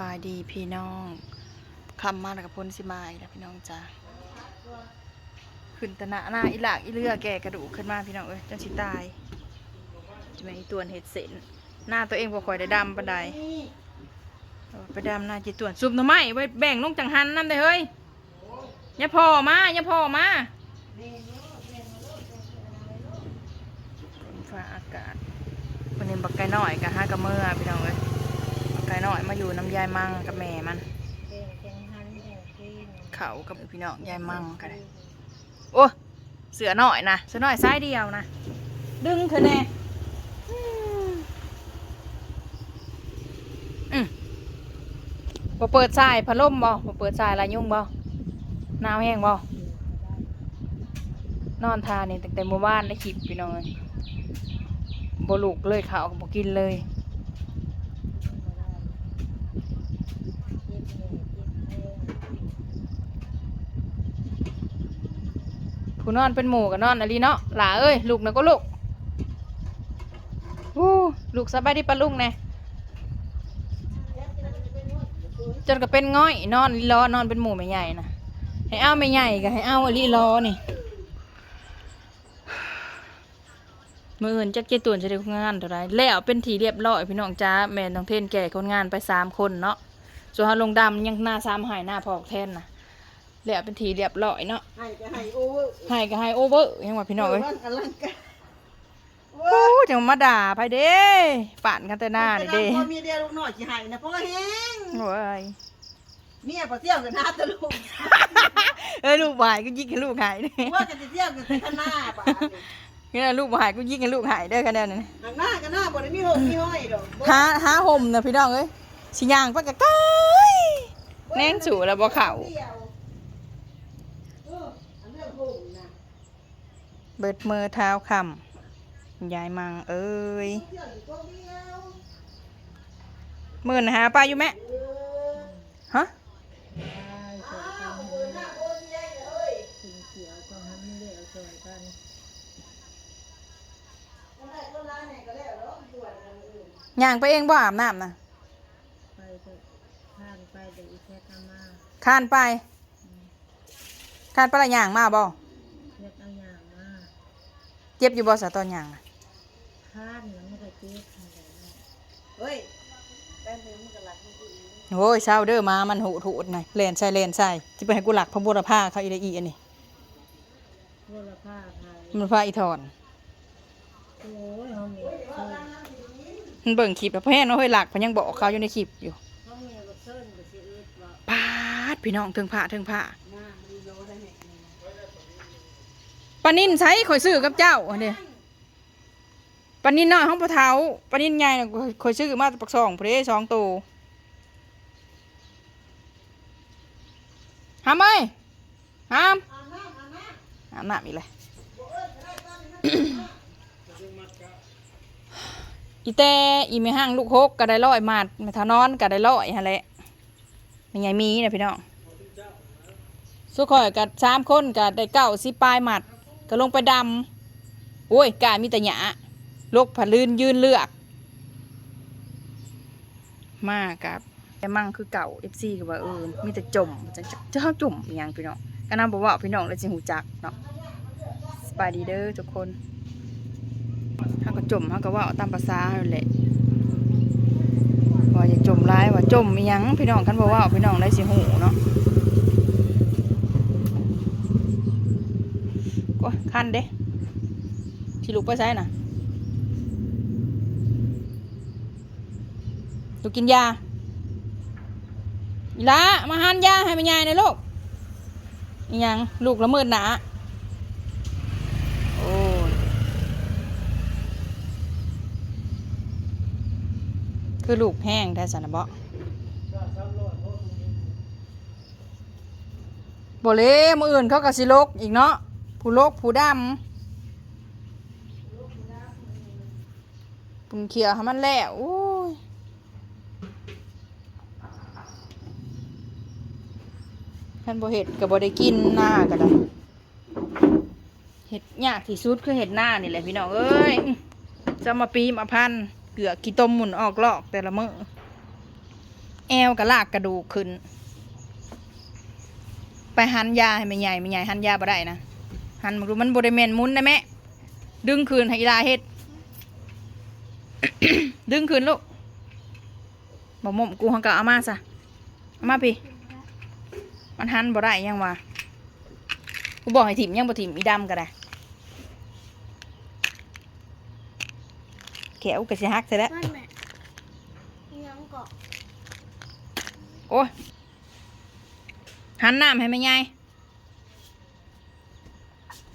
บายดีพี่น้องคำมาแล้วกับพ้นสิมาอีกแล้วพี่น้องจ้าขึ้นตะนะหน้าอีหลากอีเลือแก่กระดูกขึ้นมาพี่น้องเอ้ยจังสิตายจะเป็นอีตัวเห็ดเส้นหน้าตัวเองบ่ค่อยได้ดำปานใดไปดำหน้าจิตวนซุปหน่อไม้ไว้แบ่งลงจังหันนั่นเด้เฮ้ยอย่าพ่อมาอย่าพ่อมาฝนฟ้าอากาศวันนี้บักไก่น้อยกับห้ากระเมื่อพี่น้องเอ้ย ไก่น้อยมาอยู่น้ำยายมั่งกับแม่มันเขากับพี่น้องยายมั่งกันโอ้เสือหน่อยนะเสือหน่อยซ้ายเดียวนะ ดึงเถอแน่อืมอืมบ่เปิดสายพัดลมบ่บ่เปิดสายลายยุ่งบ่หนาวแห้งบ่นอนทานี่ตั้งแต่เมื่อวานได้คลิปพี่น้องเลยบ่ลูกเลยเขาวบ่กินเลย ผู้นอนเป็นหมู่กับนอนอะไรเนาะหล่าเอ้ยลูกนะก็ลูกวู้ลูกสบายดีปะลุงแน่จนก็เป็นง่อย นอนลีรอนอนเป็นหมู่ไม่ใหญ่นะให้เอาไม่ใหญ่ก็ให้เอาอลีรอนี่มืออื่นจักเจตุนจะได้งานเท่าไรแล้วเป็นทีเรียบร้อยพี่น้องจ้าแม่น้องเทนแก่คนงานไปสามคนเนาะส่วนฮาลงดำยังหน้าซ้ำหายหน้าพอกแทนนะ แล้วเป็นทีเรียบร้อยเนาะให้ก็ให้โอเวอร์ให้ก็ให้โอเวอร์ยังว่าพี่น้องเอ้ยวันอลังการโอ้จังมาด่าไปเด้ป่านกันแต่หน้านี่เด้พอมีเดียวลูกน้อยสิให้นะเพราะว่าแห้งโอ้ยเมียพอเที่ยวกันหน้าตะลุงเอ้ยลูกบายก็ยิงให้ลูกหายเด้ว่ากันจะเที่ยวกันแต่ข้างหน้าป่ะนี่นะลูกบายก็ยิงให้ลูกหายเด้อกันแน่นี่ข้างหน้ากันหน้าบ่ได้มีหงมีห้อยดอกหาหาห่มนะพี่น้องเอ้ยสิย่างไปกะไกยแน่งสู่แล้วบ่เข้า เอออันเรื่องหงนะ เบิดมือเท้าคำยายมังเอ้ยเที่ยวอยู่ตัวเดียวมื่นหาปลาอยู่แม่เออฮะอ้าวโอ้ยหน้าโอ้ยใหญ่เลยสีเขียวก็ให้มันเหลือสวยกันมันได้ต้นไม้ไหนก็แล้วเนาะด่วนกันอื่นย่างไปเองบ่อาบน้ำนะไปเถอะผ่านไปเดี๋ยวอีแค่ทำมาคานไปคานไปละย่างมาบ่ เล็ดเอาอย่างมา เจ็บอยู่บ่สะตอนย่างน่ะผ่านแล้วไม่ได้เจ๊ทำอะไรนะเฮ้ยแป้นนึงมันก็หลักมันอื่นโอ้ยเศร้าเด้อมามันหูดหูดหน่อยเลนใส่เลนใส่จะไปให้กูหลักพระบุรพาเขาอีละอีอันนี้โทรผ้าไทยมันพาอีทอนโอ้ยเขามีเขามันเบิ่งคลิปแล้วเพื่อนว่าเฮ้ยหลักเพันยังบอกเขาอยู่ในคลิปอยู่เขามีบัตเซิร์นบัตซีอึดว่าปาดพี่น้องถึงผ้าถึงผ้าหน้าดีโลได้ไหม ปานินใช้ข่อยซื้อกับเจ้าอันนี้ปานินน้อยห้องปะเทาปานินใหญ่น่ะข่อยซื้อมากปักซองเพลสองตัวห้ามไหมห้ามอาบน้ำอีกเลยอีแต่อีไม่ห้างลูกฮกก็ได้ร้อยมาดไม่ทานอนก็ได้ร้อยฮะแหละเป็นไงมีนะพี่น้องสุขอยกับสามคนก็ได้เก้าสิปลายหมัด ก็ลงไปดำโอ้ยกายมีแต่หยาลกผลื่นยืนเลือก มากครับแต่มั่งคือเก่าเอฟซีก็ว่าเออมีแต่จมจะจะจะเข้าจมอย่างพี่น้องก็นำบอกว่าพี่น้องเลยสิหูจักเนาะสบายดีเด้อทุกคนถ้าก็จมเขาก็ว่าตามภาษานั่นแหละว่าอย่าจมร้ายว่าจมอิหยังพี่น้องกันบอกว่าพี่น้องได้สิหูเนาะ ก็คันเด้ที่ลูกไปใช้น่ะลูกกินยาอีละมาหันยาให้แม่ยายหนะลูกอิหยังลูกละเมิดหนาโอ้ยคือลูกแห้งแท้สันนะบ่บ่เลยมืออื่นเขาก็สิลกอีกเนาะ ผู้โลกผู้ดำปุ่นเขียวให้มันแล้วโอ้ยท่านบ่เห็ดก็บ่ได้กินหน้าก็ได้เห็ดยากที่สุดคือเห็ดหน้านี่แหละพี่น้องเอ้ยจะมาปีมาพันเกลือกี่ต้มหมุนออกลอกแต่ละมือแอวกับลากกระดูกขึ้น ไปหันยาให้แม่ใหญ่แม่ใหญ่หันยาบ่ได้นะ หันมันดูมันบริเมนหมุนได้ไหมดึงคืนให้อีลาเฮ็ด ดึงคืนลูกบอกหม่อมกูหังกะเอามาซะเอามาพี่ มันหันบ่ได้ยังวะกูบอกให้ถิ่มยังบ่ถิ่มอีดำก็ได้แขวกระสิฮักซะแล้วมันแม่ยังเกาะโอ้ยหันน้ำให้แม่ยาย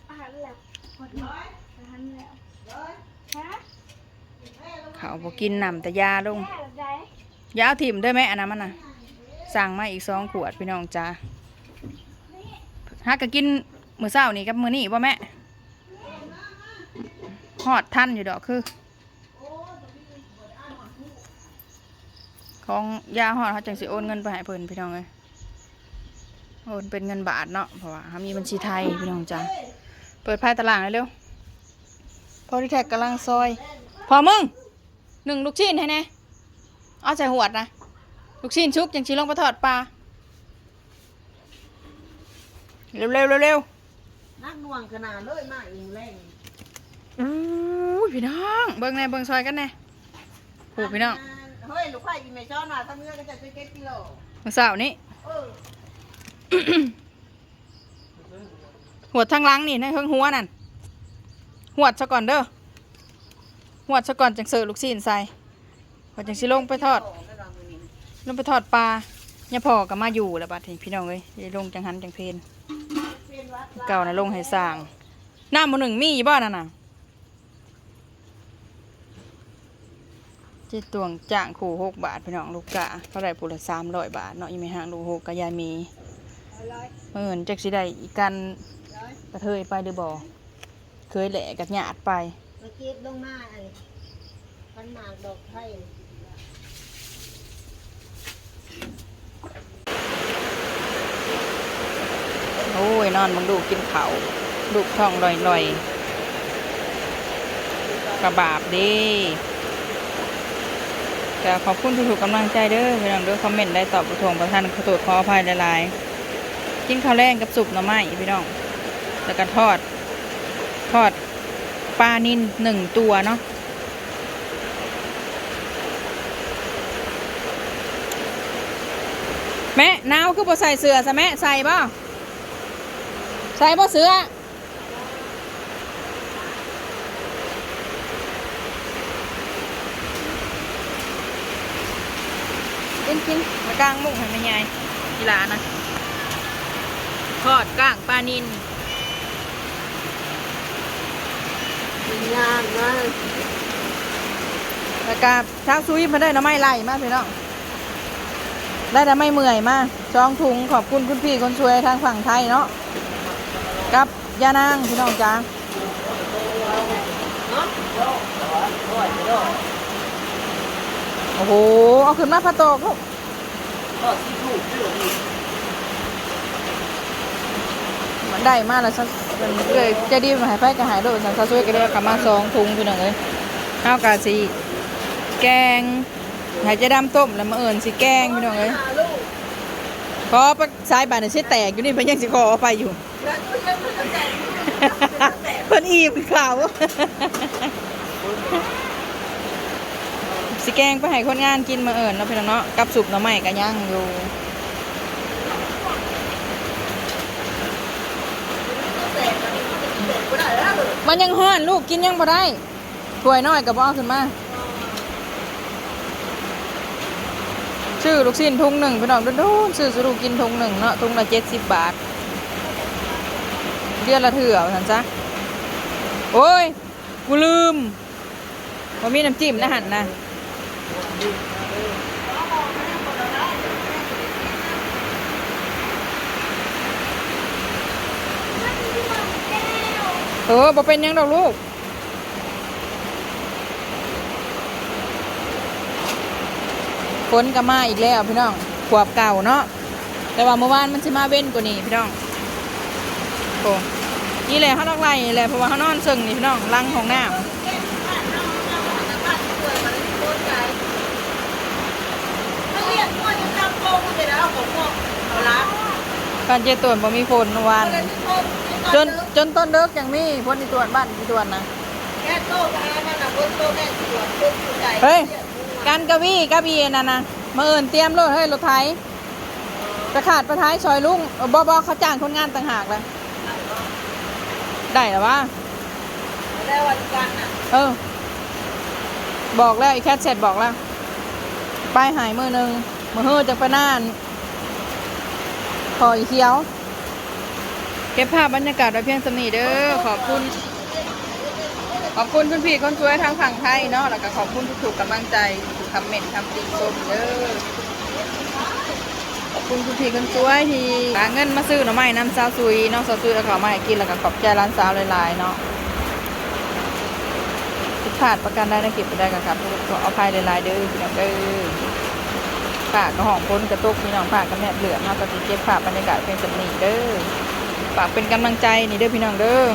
อาหาร แล้วหมดแล้วอาหารแล้วฮะเขาบ่กินน้ำแต่ยาลงแม่แบบใดอยาเอาถิ่มด้วยไหมอันนั้นมันน่ะ สั่งมาอีกสองขวดพี่น้องจ้าฮักก็กินมื้อเช้านี่กับมื้อนี้บ่แม่ฮอดทันอยู่ดอกคือ ของยาฮอดเขาจังสิโอนเงินไปให้เพิ่นพี่น้องเอ้ยโอนเป็นเงินบาทเนาะเพราะว่าเขามีบัญชีไทยพี่น้องจ้า เปิดไพ่ตารางเลยเร็วพอที่แท็กกำลังซอย พอมึงหนึ่งลูกชิ้นให้แน่เอาใส่หวดนะ ลูกชิ้นชุกยังชีลงไปทอดปลา เร็วเร็วเร็วเร็วนักหน่วงขนาดเลยมาเองแรงอู้ยพี่น้อง เบิ่งแน่เบิ่งซอยกันแน่โอ้พี่น้อง เฮ้ยลูกไข่กินไม่ช้อนมาทั้งเนื้อก็จะซื้อเก็ตกิโลมื้อเช้านี้เออ หัวดทางหลังนี่ในเครื่องหัวนั่นหัวดซะก่อนเด้อหัวดซะก่อนจังเสิร์ลูกชิ้นใส่พอจังสิลงไปทอด ลงไปทอดปลาเนี่ยพ่อก็มาอยู่แล้วบัดนี้พี่น้องเอ้ยลงจังหันจังเพนเก่านะลงให้สร้างน้ำมันหนึ่งมีอยู่บ้านนั่นน่ะเจิตวงจ้างขู่หกบาทพี่น้องลูกกะเท่าไรปุละสามร้อยบาทเนาะอีไม่ห่างลูกหกกะยายมีเมื่อนจักสิได้อีกกัน กระเทยไปหรือบ่เคยแหละกับหยาดไปมาเก็บลงมาไอ้พันหมากดอกไผ่โอ้ยนอนมึงดูกินเขาวลูกท้องลอยลอยๆกระบาบเดีก็ขอบคุณทุกๆกำลังใจเด้อพี่น้องเด้อคอมเมนต์ได้ตอบประทวงประทานขอโทษขออภัยหลายๆกินข้าวแรงกับสุกหน่อไม้พี่น้อง แล้วก็ทอด ทอดปลานิ่นหนึ่งตัวเนาะแม่หนาวคือบ่ใส่เสือซะแม่ใส่บ่ใส่บ่เสือกินกินมากลางมุ้งให้แม่ยายกีฬานะทอดก้างปลานิน งานนะแล้วก็เช้าซุยมาได้น้ำไม้ไล่มาพี่น้องได้แต่ไม่เมื่อยมาจองถุงขอบคุณคุณพี่คนช่วยทางฝั่งไทยเนาะกับยานางพี่น้องจ้าโอ้โหเอาขึ้นมาพะโตกลูกมันได้มากแล้วซะมัน เลยจะดีมาหายไปก็หายโดดสันซะช่วยก็ได้กลับมาสองถุงพี่น้องเลยข้าวกาสีแกงหายจะดำต้มแล้วมาเอิญสิแกงพี่น้องเลยขอปสายบานเนี่ยใช่แตกอยู่นี่เพิ่นยังสิขอเอาไปอยู่เพิ่นอีบข่าวสิแกงไปให้คนงานกินมาเอิญแล้วพี่น้องเนาะกับสุกหน่อไม้ก็ย่างอยู่ มันยังห้อนลูกกินยังบ่ได้ถ้วยน้อยกับบ่เอาขึ้นมาซื้อลูกชิ้นทุงหนึ่งพี่น้องดูๆซื้อสรูกินทุงหนึ่งเนาะทุงละเจ็ดสิบบาทเดือนละเถื่อว่าซั่นซะโอ้ย กูลืมว่ามีน้ำจิ้มนะหันนะ เออบ่เป็นยังดอกลูก ฝนก็มาอีกแล้วพี่น้องขวบเก่าเนาะ แต่ว่าเมื่อวานมันสิมาเว้นกว่านี้พี่น้องโอ้นี่แหละเขาต้องไล่นี่แหละเพราะว่าเขานอนซึ่งนี่พี่น้องลังของน้ำกาจะจำโกงมันจะได้เอากเอารเจตวบ่มีฝนเมื่อวานเจนจนต้นเลิกยังมีฝนที่ตรวจบ้านที่ตรวจนะแค่โตไปแล้วนั่นน่ะบนโตแม่สวนบนผู้ใหญ่เฮ้ยการกะวี่กะบีนั่นนะมาเอินเตรียมรถเฮ้ยรถไถจะขาดประท้ายซอยลุงเออบอบอเขาจ้างคนงานต่างหากเลยได้หรอวะแล้ววันกันน่ะเออ บอกแล้วไอ้แคทเสร็จบอกแล้วไปหายมือหนึ่งมือเฮือจากไปน่านขออีเขียว เก็บภาพบรรยากาศไว้เพียงสนีเด้อขอบคุณ ขอบคุณคุณพี่คนสวยทางฝั่งไทยเนาะแล้วก็ขอบคุณทุกๆกำลังใจทุกคอมเมนต์คำติชมเด้อขอบคุณคุณพี่คนสวยที่หาเงินมาซื้อหน่อไม้น้ำซาวซุยเนาะซาวซุยแล้วก็เอมาให้กินแล้วก็ขอบใจร้านสาวหลายๆเนาะผิดพลาดประกันได้นะเก็บไปได้กับครับขอเอาภายหลายๆเด้อพี่น้องเด้อฝากกระห้องพ้นกระตุกพี่น้องฝากกันแนบเหลือมาปฏิเก็บภาพบรรยากาศเป็นสำนีเด้อ ฝากเป็นกำลังใจนี่เด้อพี่น้องเด้อ